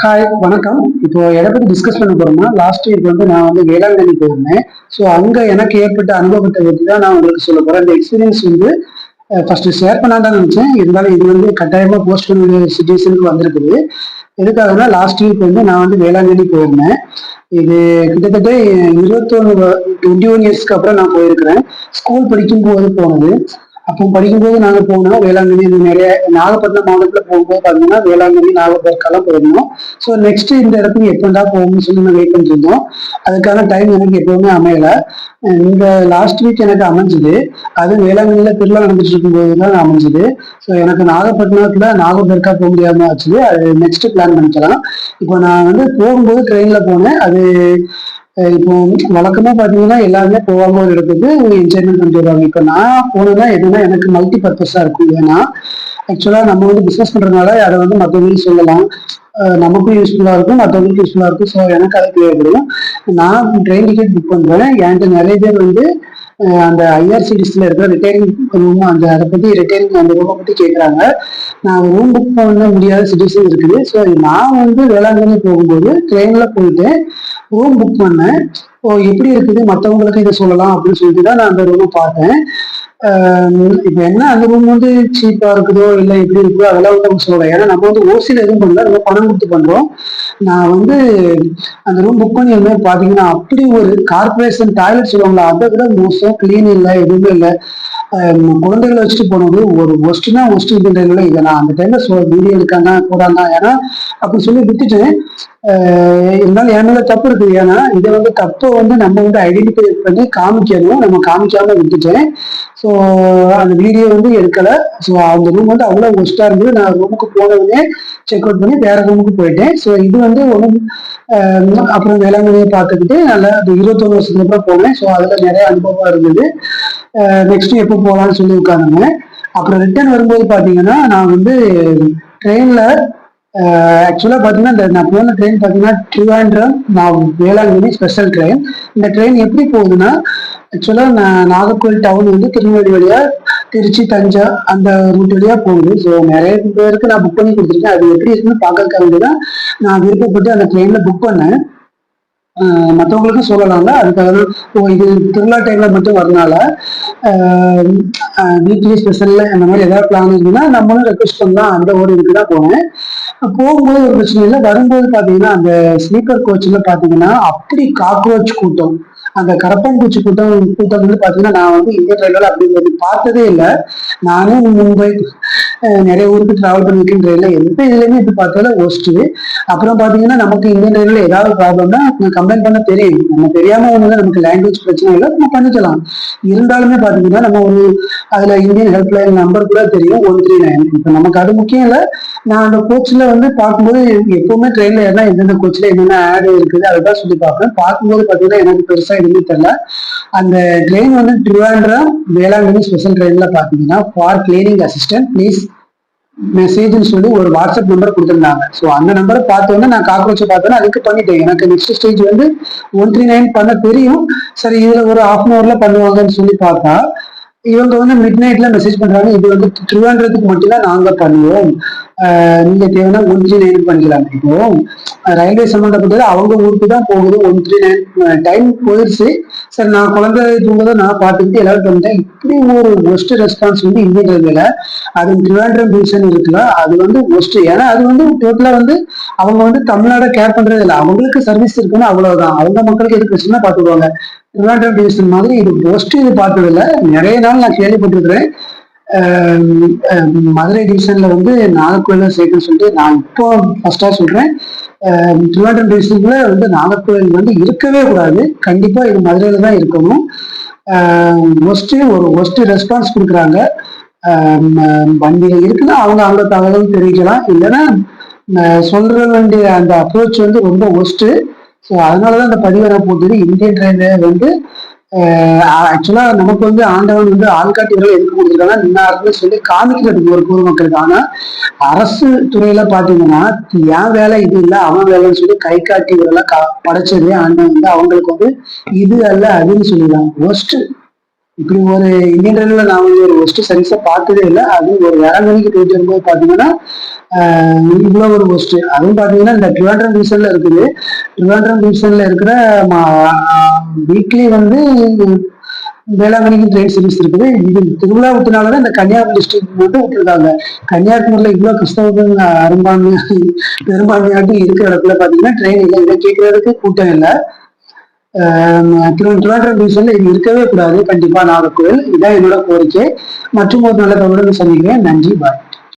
Hi வணக்கம். இப்போ எதை பத்தி டிஸ்கஸ் பண்ண போறோம்னா லாஸ்ட் வீக் வந்து நான் வந்து வேளாங்கண்ணி போயிருந்தேன். ஸோ அங்க எனக்கு ஏற்பட்ட அனுபவத்தை பற்றி தான் நான் உங்களுக்கு சொல்ல போறேன். இந்த எக்ஸ்பீரியன்ஸ் வந்து ஃபர்ஸ்ட் ஷேர் பண்ணாதான் நினைச்சேன். இருந்தாலும் இது வந்து கட்டாயமா போஸ்ட் பண்ண சுச்சுவேஷனுக்கு வந்திருக்குது. எதுக்காகனா லாஸ்ட் வீக் வந்து நான் வந்து வேளாங்கண்ணி போயிருந்தேன். இது கிட்டத்தட்ட இருபத்தொன்னு டுவெண்ட்டி ஒன் இயர்ஸ்க்கு அப்புறம் நான் போயிருக்கிறேன். ஸ்கூல் படிக்கும் போது போனது. அப்போ படிக்கும்போது நாங்கள் போனோம் வேளாங்கண்ணி இந்த நிறைய நாகப்பட்டினம் மாவட்டத்தில் போகும்போது பார்த்தீங்கன்னா வேளாங்கண்ணி நாகப்பட்டினம் போயிருந்தோம் ஸோ நெக்ஸ்ட் இந்த இடத்துக்கு எப்படா போகணும்னு சொல்லி நான் வெயிட் பண்ணிருந்தோம் இருந்தோம். அதுக்கான டைம் எனக்கு எப்பவுமே அமையல. இந்த லாஸ்ட் வீக் எனக்கு அமைஞ்சது. அது வேளாங்கண்ணியில் திருவிழா நடந்துட்டு இருக்கும்போது தான் அமைஞ்சுது. ஸோ எனக்கு நாகப்பட்டினத்தில் நாகப்பட்டினக்கா போக முடியாம ஆச்சு. அது நெக்ஸ்ட் பிளான் பண்ணிக்கலாம். இப்போ நான் வந்து போகும்போது ட்ரெயினில் போனேன். அது இப்போ வழக்கமா பாத்தீங்கன்னா எல்லாருமே போகாம ஒரு இடத்துக்கு என்ஜாய்மெண்ட் பண்ணிட்டு வருவாங்க இப்போ நான் போனேன்னா எதுனா எனக்கு மல்டி பர்பஸா இருக்கும். ஏன்னா ஆக்சுவலா நம்ம வந்து பிசினஸ் பண்றதுனால அதை வந்து மற்றவங்களுக்கு சொல்லலாம். நமக்கும் யூஸ்ஃபுல்லா இருக்கும் மற்றவங்களுக்கு யூஸ்ஃபுல்லா இருக்கும். ஸோ எனக்கு அது தேவைப்படும் நான் ட்ரெயின் டிக்கெட் புக் பண்றேன். என்கிட்ட நிறைய பேர் வந்து அந்த ஐஆர்சிடிஸ்ல இருக்கிற ரிட்டையரிங் ரூம் அந்த அதை பத்தி ரிட்டையரிங் அந்த ரூமை பத்தி கேட்குறாங்க நான் ரூம் புக் பண்ண முடியாத சுச்சுவேஷன் இருக்குது. ஸோ நான் வந்து வேளாங்கண்ணி போகும்போது ட்ரெயின்ல போயிட்டு ரூம் புக் பண்ணேன். ஓ எப்படி இருக்குது? மற்றவங்களுக்கு இதை சொல்லலாம் அப்படின்னு சொல்லிட்டு தான் நான் அந்த ரூமை பார்த்தேன். இப்போ என்ன அந்த ரூம் வந்து சீப்பா இருக்குதோ இல்லை எப்படி இருக்குதோ அதெல்லாம் வந்து அவங்க சொல்லலாம் ஏன்னா நம்ம வந்து ஓசியில் எதுவும் பண்ணல நம்ம பணம் கொடுத்து பண்றோம். நான் வந்து அந்த ரூம் புக் பண்ணியிருந்தேன் பார்த்தீங்கன்னா அப்படி ஒரு கார்பரேஷன் டாய்லெட் சொல்லுவாங்களா அதை விட மோசம் க்ளீன் இல்லை எதுவுமே இல்லை. குழந்தைகளை வச்சுட்டு போனது ஒரு ஒஸ்ட்னா ஒஸ்ட் இதுல இதை நான் அந்த டைம்ல சொல் வீடியோ எடுக்காங்க போறாங்க ஏன்னா அப்படி சொல்லி விட்டுட்டேன் இருந்தாலும் என் மேல தப்பு இருக்குது. ஏன்னா இதை வந்து தப்பை வந்து நம்ம வந்து ஐடென்டிஃபை பண்ணி காமிக்கணும். நம்ம காமிக்காம விட்டுட்டேன் ஸோ அந்த வீடியோ வந்து எடுக்கலை. ஸோ அந்த ரூம் வந்து அவ்வளோ ஒஸ்ட்டாக இருந்தது. நான் ரூமுக்கு போனவுடனே செக் அவுட் பண்ணி வேற ரூமுக்கு போயிட்டேன். ஸோ இது வந்து ஒன்றும் அப்புறம் வேளாங்கண்ணியை பார்த்துக்கிட்டு நல்லா அந்த இருபத்தொரு வருஷத்துக்கு அப்புறம் போனேன். ஸோ அதில் நிறைய அனுபவம் இருந்தது. நெக்ஸ்ட் எப்போ போகலான்னு சொல்லி உட்காந்துங்க அப்புறம் ரிட்டர்ன் வரும்போது பார்த்தீங்கன்னா நான் வந்து ட்ரெயினில் ஆக்சுவலாக பார்த்தீங்கன்னா இந்த நான் போன ட்ரெயின் பார்த்தீங்கன்னா ட்ரிவாண்ட்ரம் நான் வேளாங்கண்ணி ஸ்பெஷல் ட்ரெயின் இந்த ட்ரெயின் எப்படி போகுதுன்னா ஆக்சுவலாக நான் நாகர்கோவில் டவுன் வந்து திருநெல்வேலி வழியாக திருச்சி தஞ்சை அந்த ரூட் வழியாக போகுது. ஸோ நிறைய பேருக்கு நான் புக் பண்ணி கொடுத்துருக்கேன். அது எப்படி இருக்குன்னு பார்க்கறதுக்காக தான் நான் விருப்பப்பட்டு அந்த ட்ரெயினில் புக் பண்ணேன். மற்றவங்களுக்கும் சொல்லலாம்ல அதுக்காக தான் ஓ இது திருவிழா டைமில் மட்டும் வரனால வீக்லி ஸ்பெஷலில் அந்த மாதிரி ஏதாவது பிளான் இருந்ததுன்னா நம்மளும் ரெக்வஸ்ட் பண்ணலாம். அந்த ஒரு இதுக்கு தான் போனேன். போகும்போது ஒரு பிரச்சனை இல்லை. வரும்போது பார்த்தீங்கன்னா அந்த ஸ்லீப்பர் கோச்சில் பார்த்தீங்கன்னா அப்படி காக்ரோச் கூட்டம். அந்த கரப்பான்பூச்சி கூட்டம் கூட்டம் வந்து பார்த்தீங்கன்னா நான் வந்து இந்தியன் ரயில்வேல அப்படி பார்த்ததே இல்லை. நானும் மும்பை நிறைய ஊருக்கு டிராவல் பண்ணிருக்கேன் ட்ரெயினில் எந்த இதுலையுமே இது பார்த்தாலும் ஒஸ்ட்டு அப்புறம் பார்த்தீங்கன்னா நமக்கு இந்தியன் ரயில்வேல ஏதாவது ப்ராப்ளம்னா கம்ப்ளைண்ட் பண்ண தெரியும் நம்ம தெரியாம ஒன்று நமக்கு லாங்குவேஜ் பிரச்சனை இல்லை நம்ம பண்ணிக்கலாம். இருந்தாலுமே பார்த்தீங்கன்னா நம்ம ஒரு அதில் இந்தியன் ஹெல்ப்லைன் நம்பர் கூட தெரியும் ஒன் த்ரீ நைன் இப்போ நமக்கு அது முக்கியம் இல்லை. நான் அந்த கோச்சில் வந்து பார்க்கும்போது எப்பவுமே ட்ரெயினில் ஏன்னா எந்தெந்த கோச்சில் என்னென்ன ஆடு இருக்குது அதுதான் சொல்லி பார்ப்பேன். பார்க்கும்போது பார்த்தீங்கன்னா எனக்கு பெருசாக எதுவுமே தெரியல. அந்த ட்ரெயின் வந்து திருவாண்டம் வேளாங்கண்ணி ஸ்பெஷல் ட்ரெயினில் பார்த்தீங்கன்னா ஃபார் கிளீனிங் அசிஸ்டன்ட் ப்ளீஸ் மெசேஜ்னு சொல்லி ஒரு வாட்ஸ்அப் நம்பர் கொடுத்துருந்தாங்க. ஸோ அந்த நம்பரை பார்த்தோன்னே நான் காக்ரோச்சை பார்த்தோன்னா அதுக்கு பண்ணிட்டேன். எனக்கு நெக்ஸ்ட் ஸ்டேஜ் வந்து ஒன் த்ரீ நைன் பண்ண தெரியும். சரி இதில் ஒரு ஹாஃப் அன் ஹவர்ல பண்ணுவாங்கன்னு சொல்லி பார்த்தா இவங்க வந்து மிட் நைட்ல மெசேஜ் பண்றாங்க. இது வந்து திருவாண்டத்துக்கு மட்டும்தான் நாங்க பண்ணுவோம். நீங்க தேவைன்னா ஒன் த்ரீ நைன் பண்ணிக்கலாம். இப்போ ரயில்வே சம்பந்தப்பட்டது அவங்க ஊருக்கு தான் போகுது. ஒன் த்ரீ நைன் டைம் போயிடுச்சு சரி நான் குழந்தை தூங்குறத நான் பார்த்துக்கிட்டு எல்லாரும் பண்ணிட்டேன் இப்படி ஒரு ஒஸ்ட் ரெஸ்பான்ஸ் வந்து இந்தியன் ரயில்வேல அது திருவாண்டம் டிவிஷன் இருக்குல்ல அது வந்து ஒஸ்ட் ஏன்னா அது வந்து டோட்டலா வந்து அவங்க வந்து தமிழ்நாடை கேர் பண்றது இல்லை. அவங்களுக்கு சர்வீஸ் இருக்குன்னு அவ்வளவுதான். அவங்க மக்களுக்கு எது பிரச்சனை பார்த்துக்குவாங்க. திருவாண்டம் டிவிஷன் மாதிரி இது ஒஸ்ட் இது பார்த்தது இல்லை. நிறைய நாள் நான் கேள்விப்பட்டிருக்கிறேன். மதுரை டிவிஷன்ல வந்து நாகர்கோயில சேர்க்குன்னு சொல்லிட்டு நான் இப்போ ஃபர்ஸ்டா சொல்றேன். திருவாரூர் டிஸ்ட்ரிக்ட்ல வந்து நாகர்கோவில் வந்து இருக்கவே கூடாது. கண்டிப்பா இது மதுரையில தான் இருக்கணும். ஒஸ்ட் ஒரு ஒஸ்ட் ரெஸ்பான்ஸ் கொடுக்குறாங்க. வண்டிகள் இருக்குன்னா அவங்க அவங்க தகவல் தெரிவிக்கலாம். இல்லைன்னா சொல்ற வேண்டிய அந்த அப்ரோச் வந்து ரொம்ப ஒஸ்ட்டு ஸோ அதனாலதான் இந்த பதிவை நான் போட்டது இந்தியன் ரயில்வே வந்து ஆக்சுவலா நமக்கு வந்து ஆண்டவன் வந்து ஆள்காட்டி எதுக்கு கொடுத்துருக்காங்க நின்னாருன்னு சொல்லி காமிக்கிறதுக்கு ஒரு பொது மக்களுக்கு ஆனா அரசு துறையில பாத்தீங்கன்னா என் வேலை இது இல்லை அவன் வேலைன்னு சொல்லி கை காட்டி இவரெல்லாம் படைச்சதே ஆண்டவன் வந்து அவங்களுக்கு வந்து இது அல்ல அதுன்னு சொல்லிடலாம் ஒஸ்ட் இப்படி ஒரு இந்தியன் ரயில்ல நான் வந்து ஒரு ஒஸ்ட் சர்வீஸை பார்த்ததே இல்லை. அதுவும் ஒரு வேளாங்கண்ணிக்கு போயிட்டு வரும்போது பார்த்தீங்கன்னா இவ்வளோ ஒரு ஒஸ்ட் அதுவும் பார்த்தீங்கன்னா இந்த ட்ரிவாண்ட்ரம் டிவிஷனில் இருக்குது. ட்ரிவாண்ட்ரம் டிவிஷனில் இருக்கிற வீக்லி வந்து வேளாங்கண்ணிக்கு ட்ரெயின் சர்வீஸ் இருக்குது. இது திருவிழா விட்டனால தான் இந்த கன்னியாகுமரி டிஸ்ட்ரிக்ட் மட்டும் விட்டுருக்காங்க. கன்னியாகுமரியில் இவ்வளோ கிறிஸ்தவர்கள் அரும்பான்மையாக பெரும்பான்மையாட்டி இருக்கிற இடத்துல பார்த்தீங்கன்னா ட்ரெயின் இல்லை இதை கேட்கறதுக்கு கூட்டம் இல்லை. திருவாரூர் டிவிஷன்ல இது இருக்கவே கூடாது. கண்டிப்பா நாகர்கோவில். இதான் என்னோட கோரிக்கை. மற்றும் ஒரு நல்ல தகவலுடன் சந்திக்கிறேன். நன்றி. பாய்